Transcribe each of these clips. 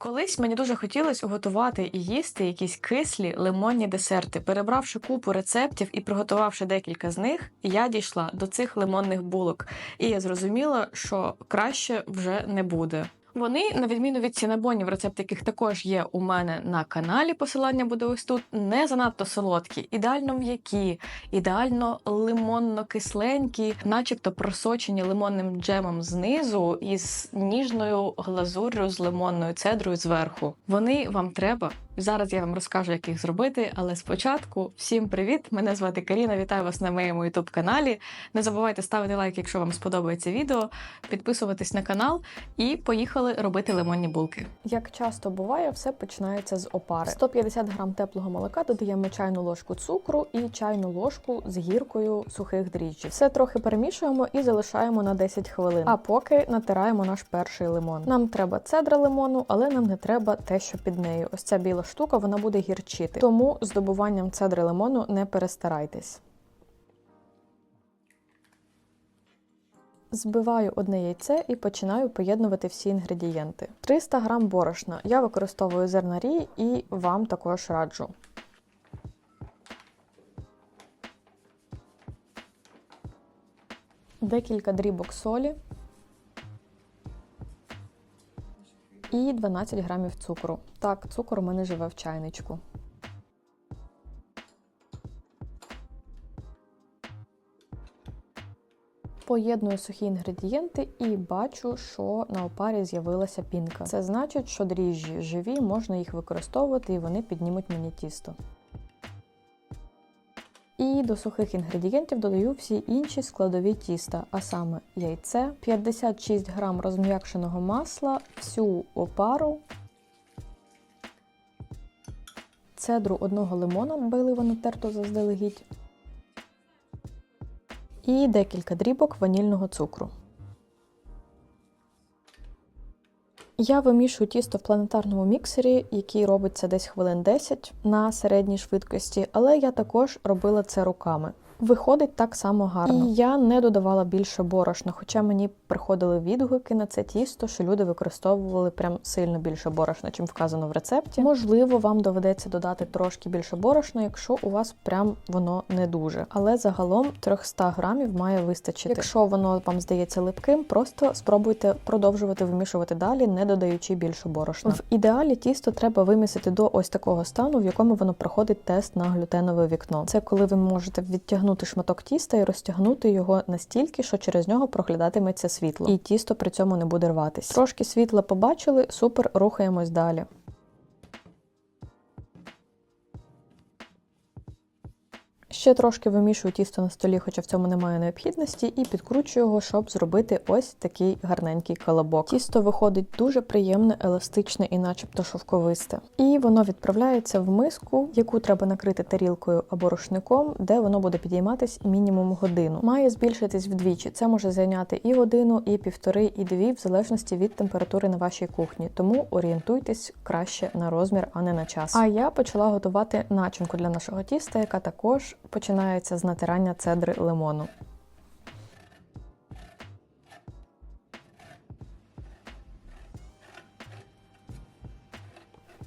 Колись мені дуже хотілося готувати і їсти якісь кислі лимонні десерти. Перебравши купу рецептів і приготувавши декілька з них, я дійшла до цих лимонних булок, і я зрозуміла, що краще вже не буде. Вони, на відміну від цінабонів, рецепт яких також є у мене на каналі, посилання буде ось тут, не занадто солодкі, ідеально м'які, ідеально лимонно-кисленькі, начебто просочені лимонним джемом знизу із ніжною глазур'ю з лимонною цедрою зверху. Вони вам треба. Зараз я вам розкажу, як їх зробити, але спочатку всім привіт! Мене звати Каріна. Вітаю вас на моєму youtube каналі. Не забувайте ставити лайк, якщо вам сподобається відео, підписуватись на канал і поїхали робити лимонні булки. Як часто буває, все починається з опари. 150 грам теплого молока додаємо чайну ложку цукру і чайну ложку з гіркою сухих дріжджів. Все трохи перемішуємо і залишаємо на 10 хвилин. А поки натираємо наш перший лимон. Нам треба цедра лимону, але нам не треба те, що під нею. Ось ця біла штука, вона буде гірчити. Тому з добуванням цедри лимону не перестарайтесь. Збиваю одне яйце і починаю поєднувати всі інгредієнти. 300 г борошна. Я використовую зернарі і вам також раджу. Декілька дрібок солі і 12 грамів цукру. Так, цукор у мене живе в чайничку. Поєдную сухі інгредієнти і бачу, що на опарі з'явилася пінка. Це значить, що дріжджі живі, можна їх використовувати і вони піднімуть мені тісто. До сухих інгредієнтів додаю всі інші складові тіста, а саме яйце, 56 грам розм'якшеного масла, всю опару, цедру одного лимона, байливо натерто заздалегідь, і декілька дрібок ванільного цукру. Я вимішую тісто в планетарному міксері, який робиться десь хвилин 10 на середній швидкості, але я також робила це руками. Виходить так само гарно. І я не додавала більше борошна, хоча мені приходили відгуки на це тісто, що люди використовували прям сильно більше борошна, чим вказано в рецепті. Можливо, вам доведеться додати трошки більше борошна, якщо у вас прям воно не дуже. Але загалом 300 грамів має вистачити. Якщо воно вам здається липким, просто спробуйте продовжувати вимішувати далі, не додаючи більше борошна. В ідеалі тісто треба вимісити до ось такого стану, в якому воно проходить тест на глютенове вікно. Це коли ви можете відтягнути шматок тіста і розтягнути його настільки, що через нього проглядатиметься світло, і тісто при цьому не буде рватися. Трошки світла побачили, супер, рухаємось далі. Ще трошки вимішую тісто на столі, хоча в цьому немає необхідності, і підкручую його, щоб зробити ось такий гарненький колобок. Тісто виходить дуже приємне, еластичне і начебто шовковисте. І воно відправляється в миску, яку треба накрити тарілкою або рушником, де воно буде підійматись мінімум годину. Має збільшитись вдвічі. Це може зайняти і годину, і півтори, і дві, в залежності від температури на вашій кухні. Тому орієнтуйтесь краще на розмір, а не на час. А я почала готувати начинку для нашого тіста, яка також починається з натирання цедри лимону.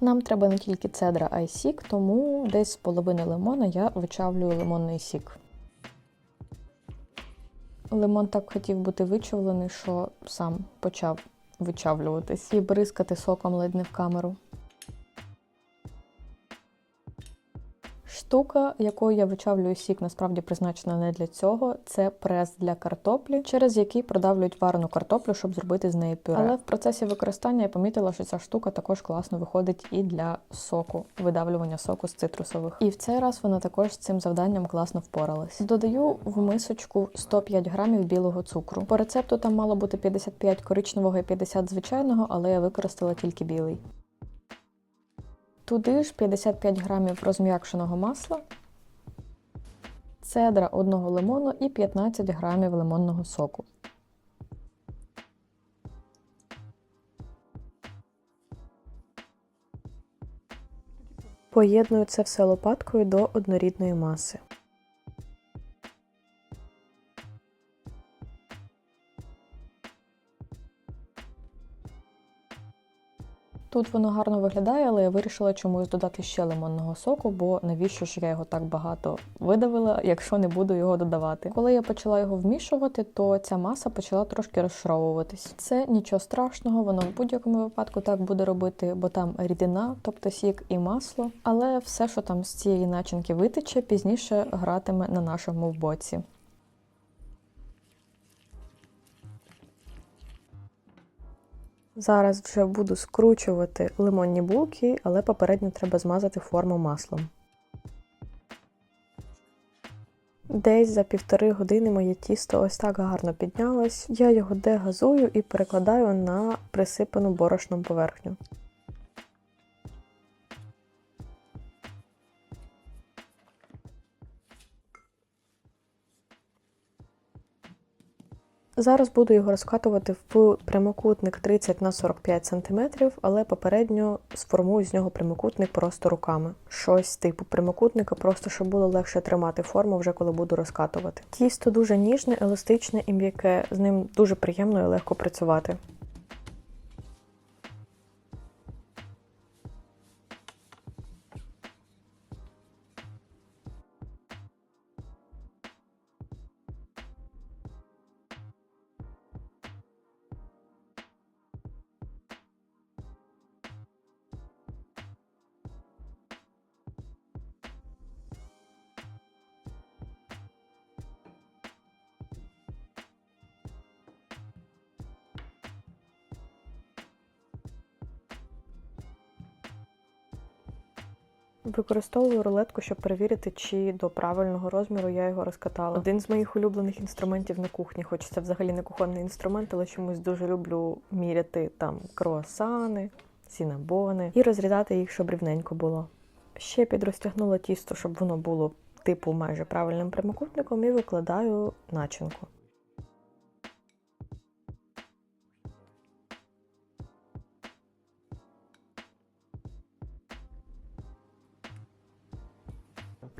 Нам треба не тільки цедра, а й сік, тому десь з половини лимона я вичавлюю лимонний сік. Лимон так хотів бути вичавлений, що сам почав вичавлюватись і бризкати соком ледь не в камеру. Штука, якою я вичавлюю сік, насправді призначена не для цього. Це прес для картоплі, через який продавлюють варену картоплю, щоб зробити з неї пюре. Але в процесі використання я помітила, що ця штука також класно виходить і для соку, видавлювання соку з цитрусових. І в цей раз вона також з цим завданням класно впоралась. Додаю в мисочку 105 грамів білого цукру. По рецепту там мало бути 55 коричневого і 50 звичайного, але я використала тільки білий. Туди ж 55 грамів розм'якшеного масла, цедра одного лимону і 15 грамів лимонного соку. Поєдную це все лопаткою до однорідної маси. Тут воно гарно виглядає, але я вирішила чомусь додати ще лимонного соку, бо навіщо ж я його так багато видавила, якщо не буду його додавати. Коли я почала його вмішувати, то ця маса почала трошки розшаровуватись. Це нічого страшного, воно в будь-якому випадку так буде робити, бо там рідина, тобто сік і масло. Але все, що там з цієї начинки витече, пізніше гратиме на нашому боці. Зараз вже буду скручувати лимонні булки, але попередньо треба змазати форму маслом. Десь за півтори години моє тісто ось так гарно піднялось. Я його дегазую і перекладаю на присипану борошном поверхню. Зараз буду його розкатувати в прямокутник 30 на 45 см, але попередньо сформую з нього прямокутник просто руками. Щось типу прямокутника, просто щоб було легше тримати форму, вже коли буду розкатувати. Тісто дуже ніжне, еластичне і м'яке, з ним дуже приємно і легко працювати. Використовую рулетку, щоб перевірити, чи до правильного розміру я його розкатала. Один з моїх улюблених інструментів на кухні, хоч це взагалі не кухонний інструмент, але чомусь дуже люблю міряти там круасани, сінабони і розрізати їх, щоб рівненько було. Ще підрозтягнула тісто, щоб воно було типу майже правильним прямокутником, і викладаю начинку.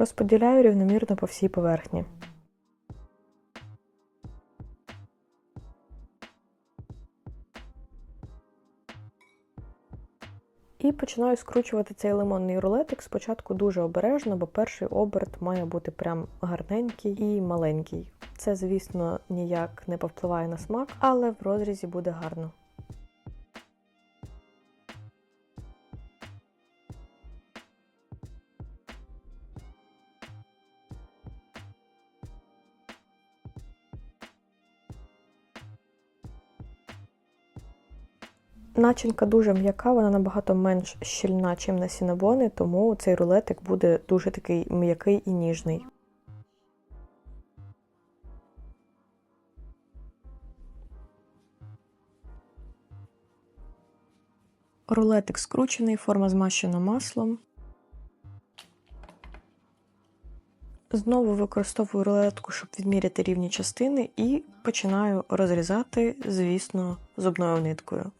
Розподіляю рівномірно по всій поверхні. І починаю скручувати цей лимонний рулетик спочатку дуже обережно, бо перший оберт має бути прям гарненький і маленький. Це, звісно, ніяк не повпливає на смак, але в розрізі буде гарно. Начинка дуже м'яка, вона набагато менш щільна, ніж на сінабони, тому цей рулетик буде дуже такий м'який і ніжний. Рулетик скручений, форма змащена маслом. Знову використовую рулетку, щоб відміряти рівні частини, і починаю розрізати, звісно, зубною ниткою.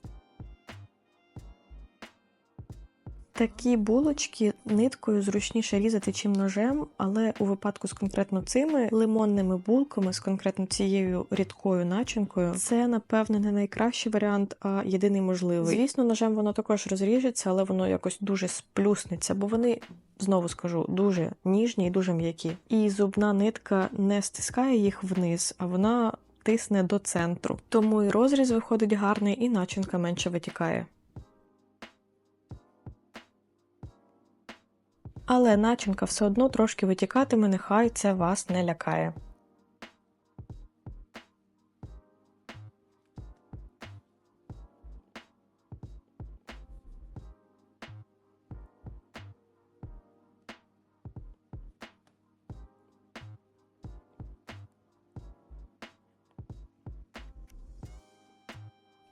Такі булочки ниткою зручніше різати, чим ножем, але у випадку з конкретно цими лимонними булками, з конкретно цією рідкою начинкою, це, напевне, не найкращий варіант, а єдиний можливий. Звісно, ножем воно також розріжеться, але воно якось дуже сплюснеться, бо вони, знову скажу, дуже ніжні і дуже м'які. І зубна нитка не стискає їх вниз, а вона тисне до центру. Тому і розріз виходить гарний, і начинка менше витікає. Але начинка все одно трошки витікатиме, нехай це вас не лякає.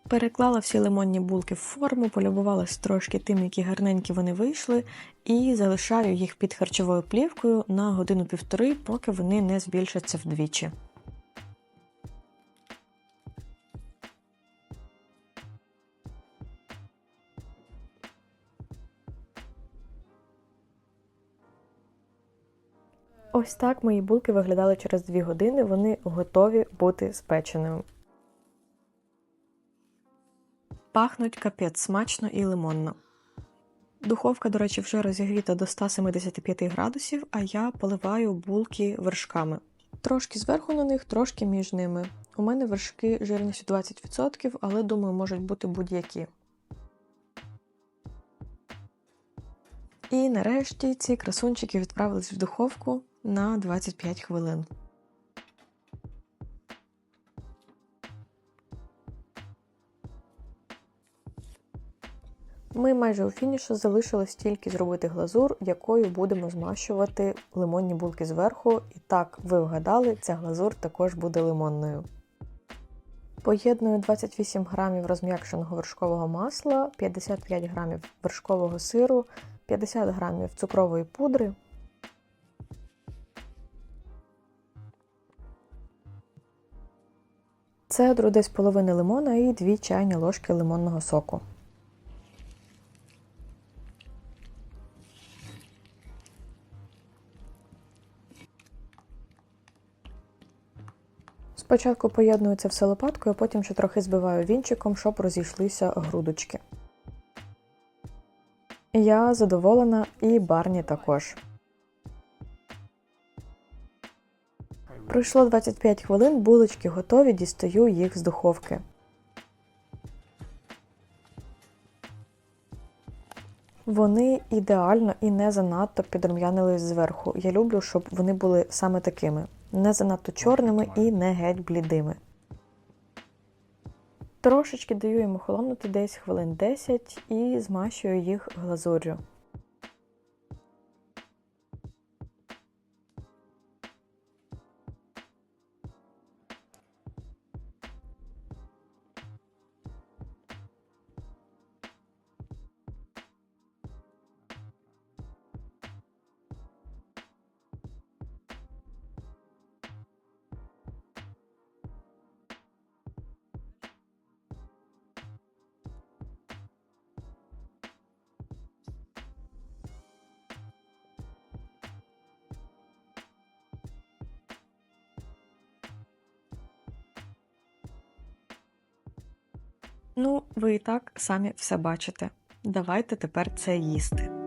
Переклала всі лимонні булки в форму, полюбувалась трошки тим, які гарненькі вони вийшли, і залишаю їх під харчовою плівкою на годину-півтори, поки вони не збільшаться вдвічі. Ось так мої булки виглядали через 2 години, вони готові бути спеченими. Пахнуть капець смачно і лимонно. Духовка, до речі, вже розігріта до 175 градусів, а я поливаю булки вершками. Трошки зверху на них, трошки між ними. У мене вершки жирністю 20%, але думаю, можуть бути будь-які. І нарешті ці красунчики відправились в духовку на 25 хвилин. Ми майже у фінішу залишилось тільки зробити глазур, якою будемо змащувати лимонні булки зверху. І так, ви вгадали, ця глазур також буде лимонною. Поєдную 28 грамів розм'якшеного вершкового масла, 55 грамів вершкового сиру, 50 грамів цукрової пудри. Цедру десь половини лимона і 2 чайні ложки лимонного соку. Спочатку поєдную це все лопаткою, а потім ще трохи збиваю вінчиком, щоб розійшлися грудочки. Я задоволена і Барні також. Пройшло 25 хвилин, булочки готові, дістаю їх з духовки. Вони ідеально і не занадто підрум'янились зверху. Я люблю, щоб вони були саме такими, не занадто чорними і не геть блідими. Трошечки даю їм охолонути десь хвилин 10 і змащую їх глазур'ю. Ну, ви і так самі все бачите. Давайте тепер це їсти.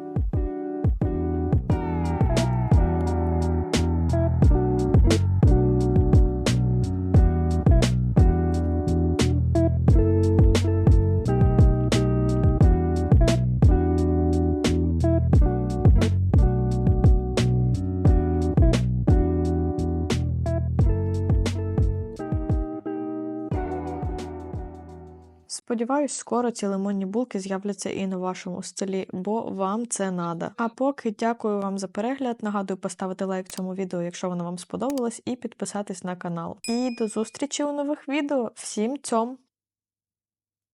Сподіваюсь, скоро ці лимонні булки з'являться і на вашому столі, бо вам це надо. А поки дякую вам за перегляд. Нагадую поставити лайк цьому відео, якщо воно вам сподобалось, і підписатись на канал. І до зустрічі у нових відео. Всім цьом!